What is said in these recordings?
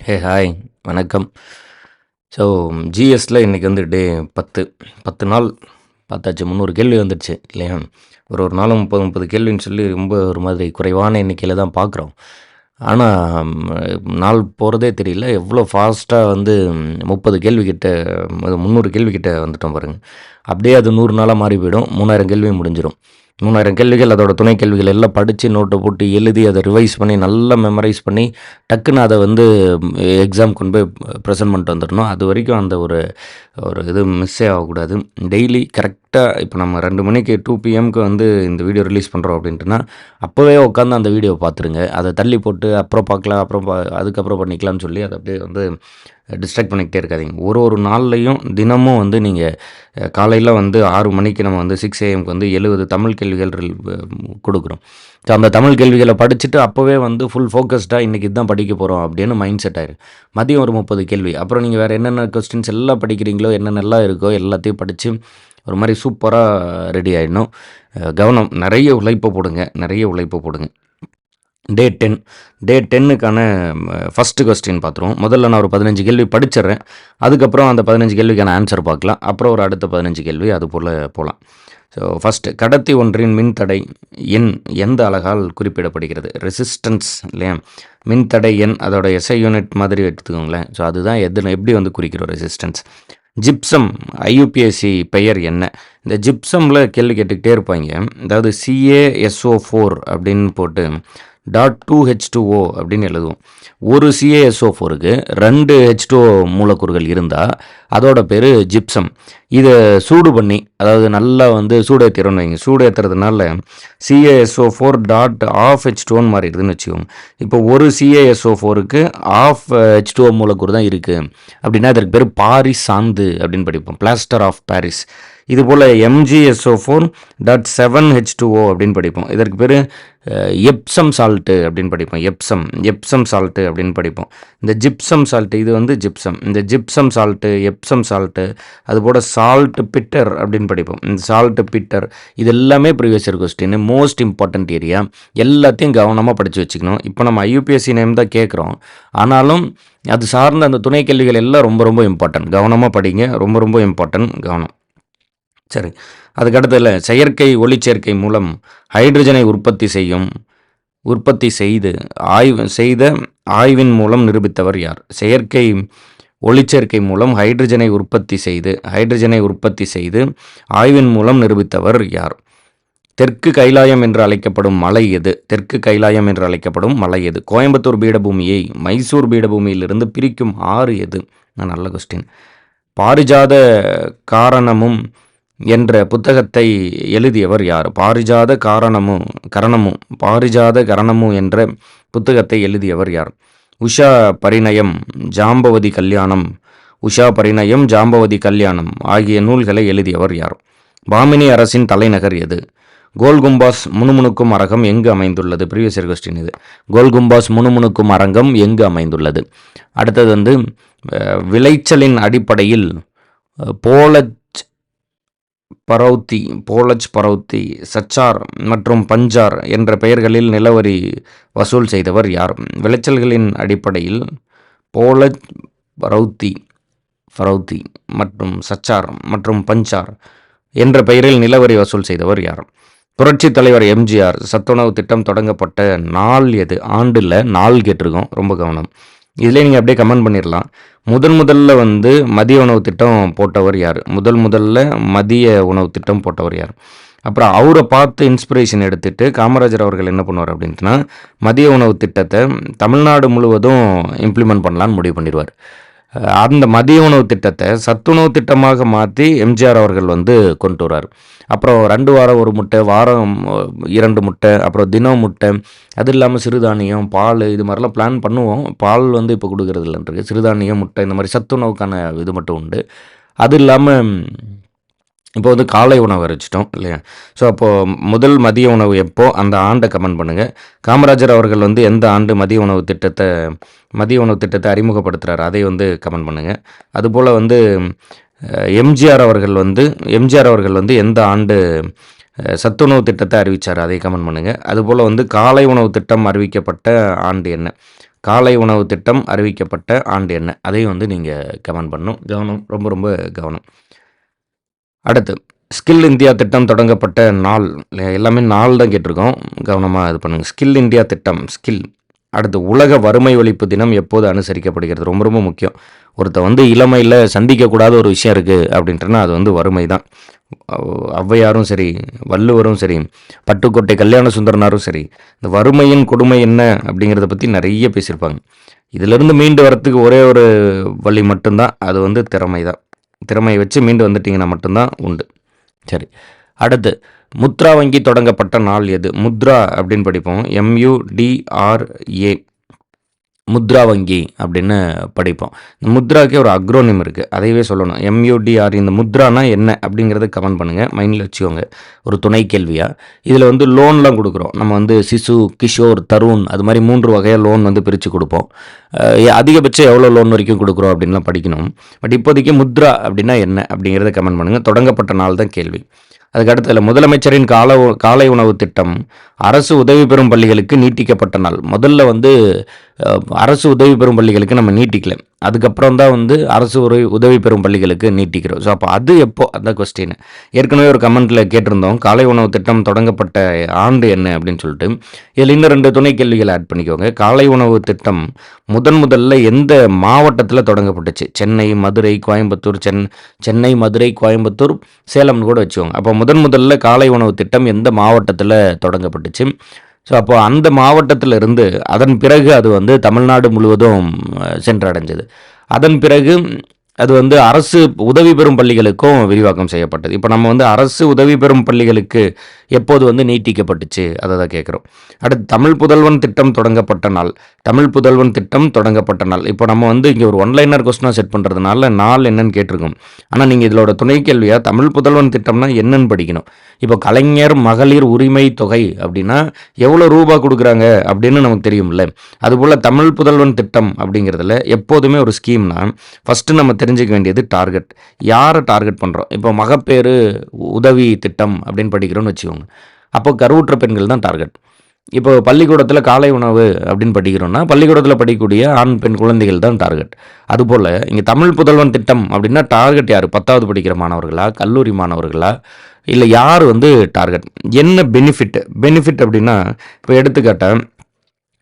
Hey hi வணக்கம். So ஜிஎஸ்டில் இன்றைக்கி வந்து டே பத்து. பத்து நாள் பார்த்தாச்சு முந்நூறு கேள்வி வந்துடுச்சு இல்லையா? ஒரு ஒரு நாளும் முப்பது முப்பது கேள்வின்னு சொல்லி ரொம்ப ஒரு மாதிரி குறைவான எண்ணிக்கையில் தான் பார்க்குறோம். ஆனால் நாள் போகிறதே தெரியல. எவ்வளோ ஃபாஸ்ட்டாக வந்து முப்பது கேள்விக்கிட்ட முந்நூறு கேள்விக்கிட்ட வந்துட்டோம் பாருங்கள் அப்படியே அது நூறு நாளாக மாறி போயிடும். மூணாயிரம் கேள்வி முடிஞ்சிடும் மூணாயிரம் கேள்விகள் அதோட துணை கேள்விகள் எல்லாம் படித்து நோட்டை போட்டு எழுதி அதை ரிவைஸ் பண்ணி நல்லா மெமரைஸ் பண்ணி டக்குன்னு அதை வந்து எக்ஸாம் கொண்டு போய் ப்ரெசென்ட் பண்ணிட்டு வந்துடணும். அது வரைக்கும் அந்த ஒரு ஒரு இது மிஸ்ஸே ஆகக்கூடாது. டெய்லி கரெக்ட் கரெக்டாக இப்போ நம்ம ரெண்டு மணிக்கு டூ பிஎம்க்கு வந்து இந்த வீடியோ ரிலீஸ் பண்ணுறோம் அப்படின்ட்டுனா அப்போவே உட்காந்து அந்த வீடியோ பார்த்துருங்க. அதை தள்ளி போட்டு அப்புறம் பார்க்கலாம் அப்புறம் பா அதுக்கப்புறம் பண்ணிக்கலாம்னு சொல்லி அதை அப்படியே வந்து டிஸ்ட்ராக்ட் பண்ணிக்கிட்டே இருக்காதீங்க. ஒரு ஒரு நாள்லையும் தினமும் வந்து நீங்கள் காலையில் வந்து ஆறு மணிக்கு நம்ம வந்து சிக்ஸ் ஏஎம்க்கு வந்து எழுபது தமிழ் கேள்விகள் கொடுக்குறோம். ஸோ அந்த தமிழ் கேள்விகளை படிச்சுட்டு அப்போவே வந்து ஃபுல் ஃபோக்கஸ்டாக இன்றைக்கி இதுதான் படிக்க போகிறோம் அப்படின்னு மைண்ட் செட் ஆயிரு மதியம் ஒரு முப்பது கேள்வி. அப்புறம் நீங்கள் வேறு என்னென்ன கொஸ்டின்ஸ் எல்லாம் படிக்கிறீங்களோ என்னென்னலாம் இருக்கோ எல்லாத்தையும் படித்து ஒரு மாதிரி சூப்பராக ரெடி ஆகிடணும் கவனம் நிறைய உழைப்பு போடுங்க நிறைய உழைப்பு போடுங்க. டே டென் டே டென்னுக்கான ஃபஸ்ட்டு கொஸ்டின் பார்த்துருவோம் முதல்ல நான் ஒரு பதினஞ்சு கேள்வி படிச்சிடுறேன். அதுக்கப்புறம் அந்த பதினஞ்சு கேள்விக்கான ஆன்சர் பார்க்கலாம் அப்புறம் ஒரு அடுத்த பதினஞ்சு கேள்வி அது போல் போகலாம் ஸோ ஃபஸ்ட்டு கடத்தி ஒன்றின் மின்தடை எண் எந்த அழகால் குறிப்பிடப்படுகிறது? ரெசிஸ்டன்ஸ் இல்லையா? மின்தடை எண் அதோட எஸ்ஐ யூனிட் மாதிரி எடுத்துக்கோங்களேன். ஸோ அதுதான் எது எப்படி வந்து குறிக்கிறோம்? ரெசிஸ்டன்ஸ் ஜிப்சம் ஐயூபிஎஸ்சி பெயர் என்ன? இந்த ஜிப்சமில் கேள்வி கேட்டுக்கிட்டே இருப்பாங்க. அதாவது சிஏஎஸ்ஓ ஃபோர் அப்படின்னு போட்டு dot two H two O அப்படின்னு எழுதுவோம். ஒரு சிஏஎஸ்ஓ ஃபோருக்கு ரெண்டு ஹெச் டூ மூலக்கூறுகள் இருந்தால் அதோட பேர் ஜிப்சம் இதை சூடு பண்ணி அதாவது நல்லா வந்து சூடு ஏற்றிடணும் வைங்க சூடு ஏற்றுறதுனால CASO four dot of H டூன்னு மாறிடுதுன்னு வச்சுக்கோங்க. இப்போ ஒரு சிஏஎஸ்ஓ ஃபோருக்கு ஆஃப் ஹெச் டூ மூலக்கூறு தான் இருக்குது அப்படின்னா இதற்கு பேர் பாரிஸ் சாந்து அப்படின்னு படிப்போம். பிளாஸ்டர் ஆஃப் பாரிஸ் இது போல் MGSO four dot seven H two O அப்படின்னு படிப்போம். இதற்கு பேர் எப்சம் சால்ட்டு அப்படின்னு படிப்போம். எப்சம் எப்சம் சால்ட்டு அப்படின்னு படிப்போம். இந்த ஜிப்சம் சால்ட்டு இது வந்து ஜிப்சம் இந்த ஜிப்சம் சால்ட்டு எப்சம் சால்ட்டு அதுபோல் சால்ட் பிட்டர் அப்படின்னு படிப்போம். இந்த சால்ட்டு பிட்டர் இது எல்லாமே previous year question most important area எல்லாத்தையும் கவனமாக படித்து வச்சுக்கணும். இப்போ நம்ம ஐயூபிஎஸ்சி நேம் தான் கேட்குறோம் ஆனாலும் அது சார்ந்த அந்த துணை கேள்விகள் எல்லாம் ரொம்ப ரொம்ப இம்பார்ட்டன்ட் கவனமாக படிங்க. ரொம்ப ரொம்ப இம்பார்ட்டன்ட் கவனம். சரி. அதுக்கடுத்ததில் செயற்கை ஒளிச்சேர்க்கை மூலம் ஹைட்ரஜனை உற்பத்தி செய்யும் உற்பத்தி செய்து ஆய்வு செய்த ஆய்வின் மூலம் நிரூபித்தவர் யார்? செயற்கை ஒளிச்சேர்க்கை மூலம் ஹைட்ரஜனை உற்பத்தி செய்து ஹைட்ரஜனை உற்பத்தி செய்து ஆய்வின் மூலம் நிரூபித்தவர் யார்? தெற்கு கைலாயம் என்று அழைக்கப்படும் மலை எது? தெற்கு கைலாயம் என்று அழைக்கப்படும் மலை எது? கோயம்புத்தூர் பீடபூமியை மைசூர் பீடபூமியிலிருந்து பிரிக்கும் ஆறு எது? நல்ல கொஸ்டின் பாரிஜாத காரணமும் என்ற புத்தகத்தை எழுதியவர் யார்? பாரிஜாத காரணமும் கரணமும் பாரிஜாத கரணமும் என்ற புத்தகத்தை எழுதியவர் யார்? உஷா பரிணயம் ஜாம்பவதி கல்யாணம் உஷா பரிணயம் ஜாம்பவதி கல்யாணம் ஆகிய நூல்களை எழுதியவர் யார்? பாமினி அரசின் தலைநகர் எது? கோல்கும்பாஸ் முணுமுணுக்கும் அரங்கம் எங்கு அமைந்துள்ளது? ப்ரீவியஸ் இயர் கொஸ்டின் இது. கோல்கும்பாஸ் முணுமுணுக்கும் அரங்கம் எங்கு அமைந்துள்ளது? அடுத்தது வந்து விளைச்சலின் அடிப்படையில் போல பரௌத்தி போலஜ் பரௌத்தி சச்சார் மற்றும் பஞ்சார் என்ற பெயர்களில் நிலவரி வசூல் செய்தவர் யார்? விளைச்சல்களின் அடிப்படையில் போலஜ் பரௌத்தி பரௌத்தி மற்றும் சச்சார் மற்றும் பஞ்சார் என்ற பெயரில் நிலவரி வசூல் செய்தவர் யார்? புரட்சி தலைவர் எம்ஜிஆர் சத்துணவு திட்டம் தொடங்கப்பட்ட நாள் எது? ஆண்டில் நாள் கேட்டிருக்கோம் ரொம்ப கவனம். இதிலே நீங்கள் அப்படியே கமெண்ட் பண்ணிடலாம் முதன் முதல்ல வந்து மதிய உணவு திட்டம் போட்டவர் யார்? முதல் முதல்ல மதிய உணவு திட்டம் போட்டவர் யார்? அப்புறம் அவரை பார்த்து இன்ஸ்பிரேஷன் எடுத்துகிட்டு காமராஜர் அவர்கள் என்ன பண்ணுவார் அப்படின்ட்டுனா மதிய உணவு திட்டத்தை தமிழ்நாடு முழுவதும் இம்ப்ளிமெண்ட் பண்ணலான்னு முடிவு பண்ணிடுவார். அந்த மதிய உணவு திட்டத்தை சத்துணவு திட்டமாக மாற்றி எம்ஜிஆர் அவர்கள் வந்து கொண்டு வரார் அப்புறம் ரெண்டு வாரம் ஒரு முட்டை வாரம் இரண்டு முட்டை அப்புறம் தினம் முட்டை. அது இல்லாமல் சிறுதானியம் பால் இது மாதிரிலாம் பிளான் பண்ணுவோம். பால் வந்து இப்போ கொடுக்குறது இல்லைன்றது சிறுதானியம் முட்டை இந்த மாதிரி சத்துணவுக்கான இது மட்டும் உண்டு. அது இல்லாமல் இப்போ வந்து காலை உணவு அரைச்சிட்டோம் இல்லையா? ஸோ அப்போது முதல் மதிய உணவு எப்போ அந்த ஆண்டை கமெண்ட் பண்ணுங்கள் காமராஜர் அவர்கள் வந்து எந்த ஆண்டு மதிய உணவு திட்டத்தை மதிய உணவு திட்டத்தை அறிமுகப்படுத்துகிறார் அதை வந்து கமெண்ட் பண்ணுங்கள் அதுபோல் வந்து எம்ஜிஆர் அவர்கள் வந்து எம்ஜிஆர் அவர்கள் வந்து எந்த ஆண்டு சத்துணவு திட்டத்தை அறிவித்தார் அதை கமெண்ட் பண்ணுங்கள் அதுபோல் வந்து காலை உணவு திட்டம் அறிவிக்கப்பட்ட ஆண்டு என்ன? காலை உணவு திட்டம் அறிவிக்கப்பட்ட ஆண்டு என்ன? அதையும் வந்து நீங்கள் கமெண்ட் பண்ணணும். கவனம் ரொம்ப ரொம்ப கவனம். அடுத்து ஸ்கில் இந்தியா திட்டம் தொடங்கப்பட்ட நாள். எல்லாமே நாள் தான் கேட்டிருக்கோம். கவனமாக இது பண்ணுங்கள் ஸ்கில் இந்தியா திட்டம் ஸ்கில் அடுத்து உலக வறுமை ஒழிப்பு தினம் எப்போது அனுசரிக்கப்படுகிறது? ரொம்ப ரொம்ப முக்கியம். ஒருத்த வந்து இளமையில் சந்திக்கக்கூடாத ஒரு விஷயம் இருக்குது அப்படின்றனா அது வந்து வறுமை தான். ஔவையாரும் சரி வள்ளுவரும் சரி பட்டுக்கோட்டை கல்யாண சுந்தரனாரும் சரி இந்த வறுமையின் கொடுமை என்ன அப்படிங்கிறத பற்றி நிறைய பேசியிருப்பாங்க. இதிலிருந்து மீண்டு வரத்துக்கு ஒரே ஒரு வழி மட்டும்தான். அது வந்து திறமை தான் திறமையை வச்சு மீண்டு வந்துட்டிங்கன்னா மட்டும்தான் உண்டு. சரி. அடுத்து முத்ரா வங்கி தொடங்கப்பட்ட நாள் எது? முத்ரா அப்படின்னு படிப்போம். எம்யூடிஆர்ஏ முத்ரா வங்கி அப்படின்னு படிப்போம். இந்த முத்ராக்கே ஒரு அக்ரோனிம் இருக்குது அதையவே சொல்லணும். எம்யூடிஆர் இந்த முத்ரானா என்ன அப்படிங்கிறத கமெண்ட் பண்ணுங்கள் மைண்டில் வச்சுக்கோங்க. ஒரு துணை கேள்வியாக இதில் வந்து லோன்லாம் கொடுக்குறோம். நம்ம வந்து சிசு கிஷோர் தருண் அது மாதிரி மூன்று வகையாக லோன் வந்து பிரித்து கொடுப்போம். அதிகபட்சம் எவ்வளோ லோன் வரைக்கும் கொடுக்குறோம் அப்படின்லாம் படிக்கணும். பட் இப்போதைக்கு முத்ரா அப்படின்னா என்ன அப்படிங்கிறத கமெண்ட் பண்ணுங்கள் தொடங்கப்பட்ட நாள் தான் கேள்வி. அதுக்கு முதலமைச்சரின் கால உ- காலை உணவு திட்டம். அரசு உதவி பெறும் பள்ளிகளுக்கு நீட்டிக்கப்பட்ட நாள். முதல்ல வந்து அரசு உதவி பெறும் பள்ளிகளுக்கு நம்ம நீட்டிக்கல. அதுக்கப்புறம் தான் வந்து அரசு ஒரு உதவி பெறும் பள்ளிகளுக்கு நீட்டிக்கிறோம். ஸோ அப்போ அது எப்போ? அந்த கொஸ்டின் ஏற்கனவே ஒரு கமெண்ட்டில் கேட்டிருந்தோம் காலை உணவு திட்டம் தொடங்கப்பட்ட ஆண்டு என்ன அப்படின்னு சொல்லிட்டு. இதில் இன்னும் ரெண்டு துணை கேள்விகள் ஆட் பண்ணிக்கோங்க. காலை உணவு திட்டம் முதன் முதல்ல எந்த மாவட்டத்தில் தொடங்கப்பட்டுச்சு? சென்னை மதுரை கோயம்புத்தூர் சென் சென்னை மதுரை கோயம்புத்தூர் சேலம்னு கூட வச்சுக்கோங்க. அப்போ முதன் முதல்ல காலை உணவு திட்டம் எந்த மாவட்டத்தில் தொடங்கப்பட்டுச்சு? ஸோ அப்போ அந்த மாவட்டத்தில் இருந்து அதன் பிறகு அது வந்து தமிழ்நாடு முழுவதும் சென்றடைஞ்சது. அதன் பிறகு அது வந்து அரசு உதவி பெறும் பள்ளிகளுக்கும் விரிவாக்கம் செய்யப்பட்டது. இப்போ நம்ம வந்து அரசு உதவி பெறும் பள்ளிகளுக்கு எப்போது வந்து நீட்டிக்கப்பட்டுச்சு அதை தான் கேட்குறோம். அடுத்து தமிழ் புதல்வன் திட்டம் தொடங்கப்பட்ட நாள். தமிழ் புதல்வன் திட்டம் தொடங்கப்பட்ட நாள். இப்போ நம்ம வந்து இங்கே ஒரு ஒன்லைனர் கொஸ்டினாக செட் பண்ணுறதுனால நாள் என்னன்னு கேட்டிருக்கோம். ஆனால் நீங்கள் இதோட துணை கேள்வியாக தமிழ் புதல்வன் திட்டம்னா என்னன்னு படிக்கணும். இப்போ கலைஞர் மகளிர் உரிமை தொகை அப்படின்னா எவ்வளோ ரூபா கொடுக்குறாங்க அப்படின்னு நமக்கு தெரியும்ல. அதுபோல் தமிழ் புதல்வன் திட்டம் அப்படிங்கிறதுல எப்போதுமே ஒரு ஸ்கீம்னா ஃபஸ்ட்டு நம்ம தெரிஞ்சுக்க வேண்டியது டார்கெட் யாரை டார்கெட் பண்ணுறோம் இப்போ மகப்பேறு உதவி திட்டம் அப்படின்னு படிக்கிறோன்னு வச்சுக்கோங்க. அப்போ கருவுற்ற பெண்கள் தான் டார்கெட் இப்போ பள்ளிக்கூடத்தில் காலை உணவு அப்படின்னு படிக்கிறோம்னா பள்ளிக்கூடத்தில் படிக்கக்கூடிய ஆண் பெண் குழந்தைகள் தான் டார்கெட் அதுபோல் இங்கே தமிழ் புதல்வன் திட்டம் அப்படின்னா டார்கெட் யார்? பத்தாவது படிக்கிற மாணவர்களா? கல்லூரி மாணவர்களா? இல்லை யார் வந்து டார்கெட் என்ன பெனிஃபிட் பெனிஃபிட் அப்படின்னா இப்போ எடுத்துக்காட்டேன்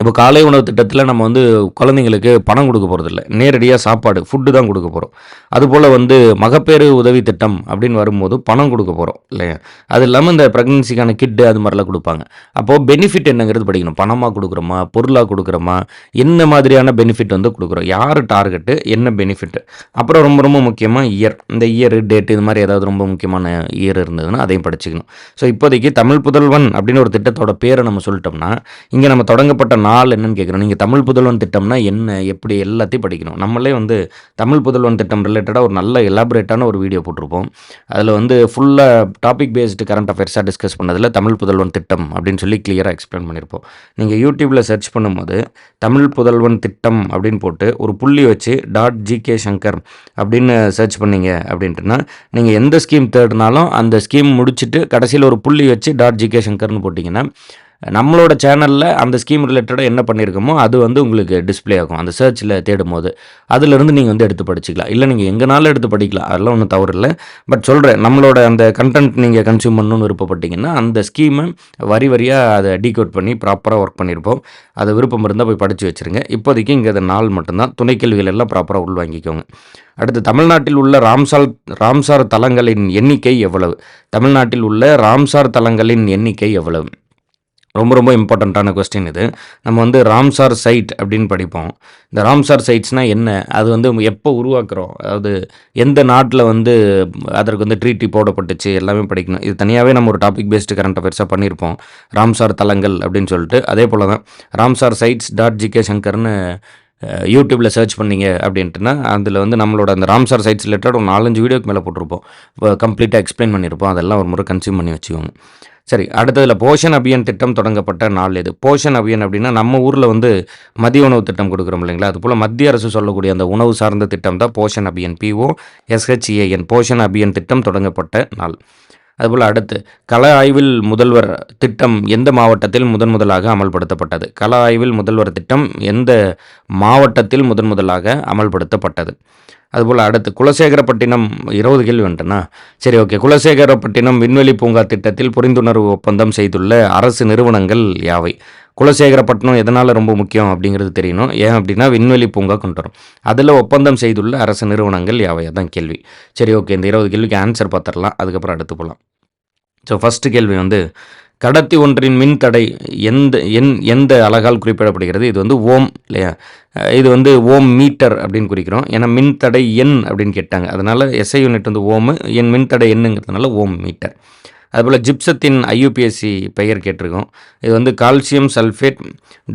இப்போ காலை உணவு திட்டத்தில் நம்ம வந்து குழந்தைங்களுக்கு பணம் கொடுக்க போகிறதில்ல நேரடியாக சாப்பாடு ஃபுட்டு தான் கொடுக்க போகிறோம் அதுபோல் வந்து மகப்பேறு உதவி திட்டம் அப்படின்னு வரும்போது பணம் கொடுக்க போகிறோம் இல்லையா? அது இல்லாமல் இந்த ப்ரெக்னன்சிக்கான கிட்டு அது மாதிரிலாம் கொடுப்பாங்க. அப்போது பெனிஃபிட் என்னங்கிறது படிக்கணும். பணமாக கொடுக்குறோமா? பொருளாக கொடுக்குறோமா? என்ன மாதிரியான பெனிஃபிட் வந்து கொடுக்குறோம்? யார் டார்கெட்டு என்ன பெனிஃபிட் அப்புறம் ரொம்ப ரொம்ப முக்கியமாக இயர் இந்த இயர் டேட் இது மாதிரி ஏதாவது ரொம்ப முக்கியமான இயர் இருந்ததுன்னா அதையும் படிச்சுக்கணும். ஸோ இப்போதைக்கு தமிழ் புதல்வன் அப்படின்னு ஒரு திட்டத்தோட பேரை நம்ம சொல்லிட்டோம்னா இங்கே நம்ம தொடங்கப்பட்ட ஆள் என்னன்னு கேட்குறோம் நீங்கள் தமிழ் புதல்வன் திட்டம்னா என்ன எப்படி எல்லாத்தையும் படிக்கணும். நம்மளே வந்து தமிழ் புதல்வன் திட்டம் ரிலேட்டடாக ஒரு நல்ல எலாபரேட்டான ஒரு வீடியோ போட்டிருப்போம். அதில் வந்து ஃபுல்லாக டாபிக் பேஸ்டு கரண்ட் அஃபேர்ஸாக டிஸ்கஸ் பண்ணதில் தமிழ் புதல்வன் திட்டம் அப்படின்னு சொல்லி கிளியராக எக்ஸ்பிளைன் பண்ணியிருப்போம் நீங்கள் யூடியூப்பில் சர்ச் பண்ணும்போது தமிழ் புதல்வன் திட்டம் அப்படின்னு போட்டு ஒரு புள்ளி வச்சு டாட் ஜிகே சங்கர் அப்படின்னு சர்ச் பண்ணீங்க அப்படின்ட்டுனா நீங்கள் எந்த ஸ்கீம் தேடினாலும் அந்த ஸ்கீம் முடிச்சுட்டு கடைசியில் ஒரு புள்ளி வச்சு டாட் ஜிகே சங்கர்னு போட்டிங்கன்னா நம்மளோட சேனலில் அந்த ஸ்கீம் ரிலேட்டடாக என்ன பண்ணியிருக்கோமோ அது வந்து உங்களுக்கு டிஸ்ப்ளே ஆகும். அந்த சர்ச்சில் தேடும் போது அதிலிருந்து நீங்கள் வந்து எடுத்து படிச்சிக்கலாம். இல்லை நீங்கள் எங்கனாலும் எடுத்து படிக்கலாம். அதெல்லாம் ஒன்றும் தவறு இல்லை. பட் சொல்கிறேன் நம்மளோட அந்த கண்டென்ட் நீங்கள் கன்சியூம் பண்ணணும்னு விருப்பப்பட்டீங்கன்னா அந்த ஸ்கீமை வரி வரியாக அதை டீகோட் பண்ணி ப்ராப்பராக ஒர்க் பண்ணியிருப்போம் அது விருப்பம் இருந்தால் போய் படித்து வச்சுருங்க. இப்போதைக்கு இங்கே அது நாள் மட்டும்தான். துணை கேள்விகள் எல்லாம் ப்ராப்பராக உள்வாங்கிக்கோங்க. அடுத்து தமிழ்நாட்டில் உள்ள ராம்சால் ராம்சார் தலங்களின் எண்ணிக்கை எவ்வளவு? தமிழ்நாட்டில் உள்ள ராம்சார் தலங்களின் எண்ணிக்கை எவ்வளவு? ரொம்ப ரொம்ப இம்பார்ட்டண்ட்டான கொஸ்டின் இது. நம்ம வந்து ராம்சார் சைட் அப்படின்னு படிப்போம். இந்த ராம்சார் சைட்ஸ்னால் என்ன? அது வந்து எப்போ உருவாக்குறோம்? அதாவது எந்த நாட்டில் வந்து அதற்கு வந்து ட்ரீட்டி போடப்பட்டுச்சு? எல்லாமே படிக்கணும். இது தனியாகவே நம்ம ஒரு டாபிக் பேஸ்டு கரண்ட் அஃபேர்ஸாக பண்ணியிருப்போம் ராம்சார் தலங்கள் அப்படின்னு சொல்லிட்டு. அதே போல் தான் ராம்சார் சைட்ஸ் டாட் ஜிகே சங்கர்னு யூடியூப்பில் சர்ச் பண்ணீங்க அப்படின்ட்டுனா அதில் வந்து நம்மளோட அந்த ராம்சார் சைட்ஸ் ரிலேட்டட் ஒரு நாலஞ்சு வீடியோக்கு மேலே போட்டிருப்போம். கம்ப்ளீட்டாக எக்ஸ்பிளைன் பண்ணியிருப்போம் அதெல்லாம் ஒரு முறை கன்சியூம் பண்ணி வச்சுக்கோங்க. சரி அடுத்ததில் போஷன் அபியான் திட்டம் தொடங்கப்பட்ட நாள் இது போஷன் அபியான் அப்படின்னா நம்ம ஊரில் வந்து மதிய உணவு திட்டம் கொடுக்குறோம் இல்லைங்களா? அதுபோல் மத்திய அரசு சொல்லக்கூடிய அந்த உணவு சார்ந்த திட்டம் தான் போஷன் அபியான் பிஓ எஸ்ஹெச்ஏஎன் போஷன் அபியான் திட்டம் தொடங்கப்பட்ட நாள். அதுபோல் அடுத்து கள ஆய்வில் முதல்வர் திட்டம் எந்த மாவட்டத்தில் முதன் முதலாக அமல்படுத்தப்பட்டது? கள ஆய்வில் முதல்வர் திட்டம் எந்த மாவட்டத்தில் முதன் முதலாக அமல்படுத்தப்பட்டது? அதுபோல் அடுத்து குலசேகரப்பட்டினம் இருபது கேள்வி வந்துட்டேன்னா சரி ஓகே. குலசேகரப்பட்டினம் விண்வெளி பூங்கா திட்டத்தில் புரிந்துணர்வு ஒப்பந்தம் செய்துள்ள அரசு நிறுவனங்கள் யாவை? குலசேகரப்பட்டினம் எதனால் ரொம்ப முக்கியம் அப்படிங்கிறது தெரியணும். ஏன் அப்படின்னா விண்வெளி பூங்கா கொண்டு வரும். அதில் ஒப்பந்தம் செய்துள்ள அரசு நிறுவனங்கள் யாவை? அதான் கேள்வி. சரி ஓகே. இந்த இருபது கேள்விக்கு ஆன்சர் பார்த்துடலாம். அதுக்கப்புறம் அடுத்து போகலாம் ஸோ ஃபஸ்ட்டு கேள்வி வந்து கடத்தி ஒன்றின் மின்தடை எந்த என் எந்த அழகால் குறிப்பிடப்படுகிறது? இது வந்து ஓம் இல்லையா? இது வந்து ஓம் மீட்டர் அப்படின்னு குறிக்கிறோம். ஏன்னா மின்தடை எண் அப்படின்னு கேட்டாங்க. அதனால் எஸ்ஐ யூனிட் வந்து ஓமு என் மின்தடை எண்ணுங்கிறதுனால ஓம் மீட்டர். அதுபோல் ஜிப்சத்தின் ஐயூபிஎஸ்சி பெயர் கேட்டிருக்கோம். இது வந்து கால்சியம் சல்ஃபேட்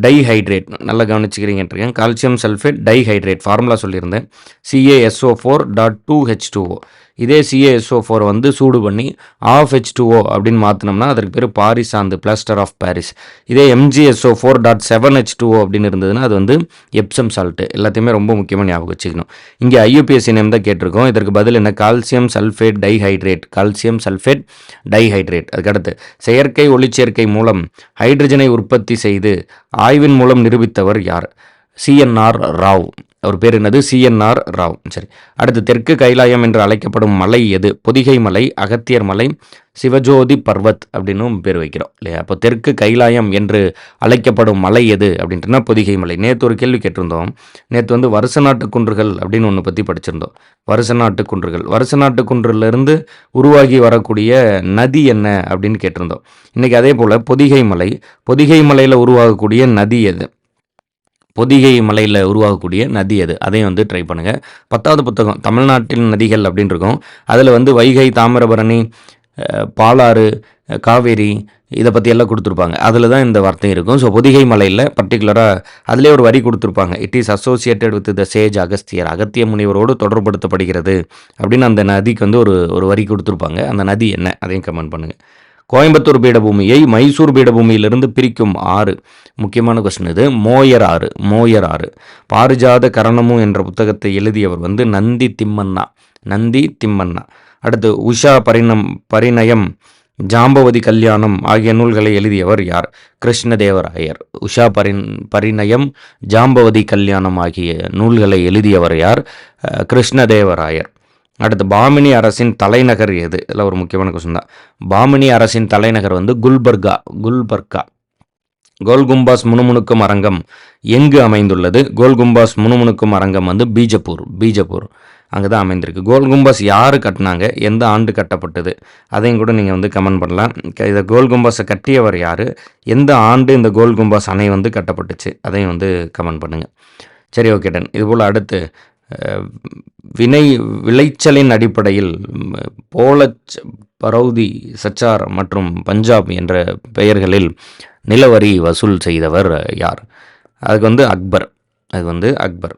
டைஹைட்ரேட். நல்லா கவனிச்சுக்கிறீங்கன்றிருக்கேன். கால்சியம் சல்ஃபேட் டைஹைட்ரேட் ஃபார்முலா சொல்லியிருந்தேன். CASO four dot two H two O இதே சிஏஎஸ்ஓ ஃபோர் வந்து சூடு பண்ணி ஆஃப் ஹெச் டூஓ அப்படின்னு மாற்றினோம்னா அதற்கு பேர் பாரிஸ் ஆந்து பிளாஸ்டர் ஆஃப் பாரிஸ் இதே MGSO four dot seven H two O அப்படின்னு இருந்ததுன்னா அது வந்து எப்சம் சால்ட்டு எல்லாத்தையுமே ரொம்ப முக்கியமாக ஞாபகம் வச்சுக்கணும். இங்கே ஐயூபிஎஸ்சி நேம் தான் கேட்டிருக்கோம். இதற்கு பதில் என்ன? Calcium sulphate dihydrate calcium sulphate dihydrate அதுக்கடுத்து செயற்கை ஒளிச்சேர்க்கை மூலம் ஹைட்ரஜனை உற்பத்தி செய்து ஆய்வின் மூலம் நிரூபித்தவர் யார்? சிஎன்ஆர் ராவ் அவர் பேர் என்னது? சிஎன்ஆர் ராவ். சரி. அடுத்து தெற்கு கைலாயம் என்று அழைக்கப்படும் மலை எது? பொதிகை மலை அகத்தியர் மலை சிவஜோதி பர்வத் அப்படின்னும் பேர் வைக்கிறோம் இல்லையா? அப்போ தெற்கு கைலாயம் என்று அழைக்கப்படும் மலை எது அப்படின்ட்டுனா பொதிகை மலை. நேற்று ஒரு கேள்வி கேட்டிருந்தோம். நேற்று வந்து வருச நாட்டு குன்றுகள் அப்படின்னு ஒன்று பற்றி படிச்சிருந்தோம். வருச நாட்டு குன்றுகள். வருச நாட்டு குன்றுலேருந்து உருவாகி வரக்கூடிய நதி என்ன அப்படின்னு கேட்டிருந்தோம். இன்றைக்கி அதே போல் பொதிகை மலை. பொதிகை மலையில் உருவாகக்கூடிய நதி எது? பொதிகை மலையில் உருவாகக்கூடிய நதி அது. அதையும் வந்து ட்ரை பண்ணுங்கள் பத்தாவது புத்தகம் தமிழ்நாட்டின் நதிகள் அப்படின்னு இருக்கும். அதில் வந்து வைகை தாமிரபரணி பாலாறு காவேரி இதை பற்றி எல்லாம் கொடுத்துருப்பாங்க. அதில் தான் இந்த வார்த்தை இருக்கும். ஸோ பொதிகை மலையில் பர்டிகுலராக அதிலே ஒரு வரி கொடுத்துருப்பாங்க. It is associated with the sage Agasthiyar Agathiya முனிவரோடு தொடர்படுத்தப்படுகிறது அப்படின்னு அந்த நதிக்கு வந்து ஒரு ஒரு வரி கொடுத்துருப்பாங்க. அந்த நதி என்ன? அதையும் கமெண்ட் பண்ணுங்கள் கோயம்புத்தூர் பீடபூமியை மைசூர் பீடபூமியிலிருந்து பிரிக்கும் ஆறு. முக்கியமான கொஸ்டின் இது. மோயர் ஆறு. மோயர் ஆறு. பாரிஜாத கரணமு என்ற புத்தகத்தை எழுதியவர் வந்து நந்தி திம்மண்ணா. நந்தி திம்மண்ணா. அடுத்து உஷா பரிணம் பரிணயம் ஜாம்பவதி கல்யாணம் ஆகிய நூல்களை எழுதியவர் யார்? கிருஷ்ணதேவராயர். உஷா பரின் பரிணயம் ஜாம்பவதி கல்யாணம் ஆகிய நூல்களை எழுதியவர் யார்? கிருஷ்ணதேவராயர். அடுத்து பாமினி அரசின் தலைநகர் எது? இதில் ஒரு முக்கியமான கொஸ்டின் தான். பாமினி அரசின் தலைநகர் வந்து குல்பர்கா குல்பர்கா. கோல்கும்பாஸ் முணுமுணுக்கும் அரங்கம் எங்கு அமைந்துள்ளது? கோல்கும்பாஸ் முணுமுணுக்கும் அரங்கம் வந்து பீஜப்பூர் பீஜப்பூர் அங்கே தான் அமைந்திருக்கு. கோல்கும்பாஸ் யார் கட்டினாங்க? எந்த ஆண்டு கட்டப்பட்டது? அதையும் கூட நீங்கள் வந்து கமெண்ட் பண்ணலாம். இதை கோல்கும்பாஸை கட்டியவர் யார்? எந்த ஆண்டு இந்த கோல்கும்பாஸ் அணை வந்து கட்டப்பட்டுச்சு? அதையும் வந்து கமெண்ட் பண்ணுங்கள் சரி ஓகே டன் இதுபோல் அடுத்து வினை விளைச்சலின் அடிப்படையில் போலச் பரௌதி சச்சார் மற்றும் பஞ்சாப் என்ற பெயர்களில் நிலவரி வசூல் செய்தவர் யார்? அதுக்கு வந்து அக்பர். அது வந்து அக்பர்.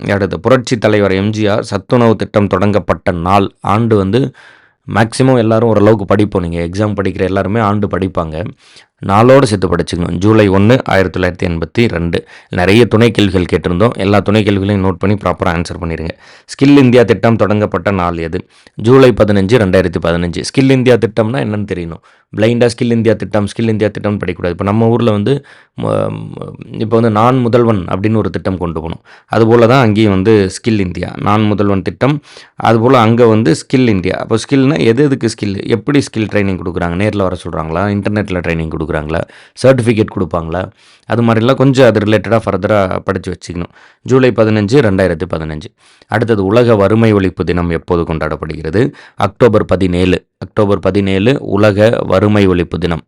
அடுத்து புரட்சி தலைவர் எம்ஜிஆர் சத்துணவு திட்டம் தொடங்கப்பட்ட நாள். ஆண்டு வந்து மேக்ஸிமம் எல்லோரும் ஓரளவுக்கு படிப்போம். நீங்கள் எக்ஸாம் படிக்கிற எல்லாருமே ஆண்டு படிப்பாங்க. நாளோடு சேர்த்து படிச்சுக்கணும். ஜூலை ஒன்று ஆயிரத்தி தொள்ளாயிரத்தி எண்பத்தி ரெண்டு. நிறைய துணை கேள்விகள் கேட்டிருந்தோம். எல்லா துணை கேள்விகளையும் நோட் பண்ணி ப்ராப்பராக ஆன்சர் பண்ணிடுங்க ஸ்கில் இந்தியா திட்டம் தொடங்கப்பட்ட நாள் எது? ஜூலை பதினஞ்சு ரெண்டாயிரத்தி பதினஞ்சு. ஸ்கில் இந்தியா திட்டம்னா என்னென்னு தெரியணும். பிளைண்டாக ஸ்கில் இந்தியா திட்டம் ஸ்கில் இந்தியா திட்டம் படிக்கக்கூடாது. இப்போ நம்ம ஊரில் வந்து இப்போ வந்து நான் முதல்வன் அப்படின்னு ஒரு திட்டம் கொண்டு போகணும். அதுபோல் தான் அங்கேயும் வந்து ஸ்கில் இந்தியா நான் முதல்வன் திட்டம். அதுபோல் அங்கே வந்து ஸ்கில் இந்தியா அப்போ ஸ்கில்னால் எது எதுக்கு ஸ்கில் எப்படி ஸ்கில் ட்ரைனிங் கொடுக்குறாங்க? நேரில் வர சொல்கிறாங்களா இன்டர்நெட்டில் ட்ரைனிங் கொடுக்குறாங்களா சர்டிஃபிகேட் கொடுப்பாங்களா அது மாதிரிலாம் கொஞ்சம் அது ரிலேட்டடாக ஃபர்தராக படித்து வச்சுக்கணும். ஜூலை பதினஞ்சு ரெண்டாயிரத்தி பதினஞ்சு. அடுத்தது உலக வறுமை ஒழிப்பு தினம் எப்போது கொண்டாடப்படுகிறது? அக்டோபர் பதினேழு. அக்டோபர் பதினேழு உலக வறுமை ஒழிப்பு தினம்.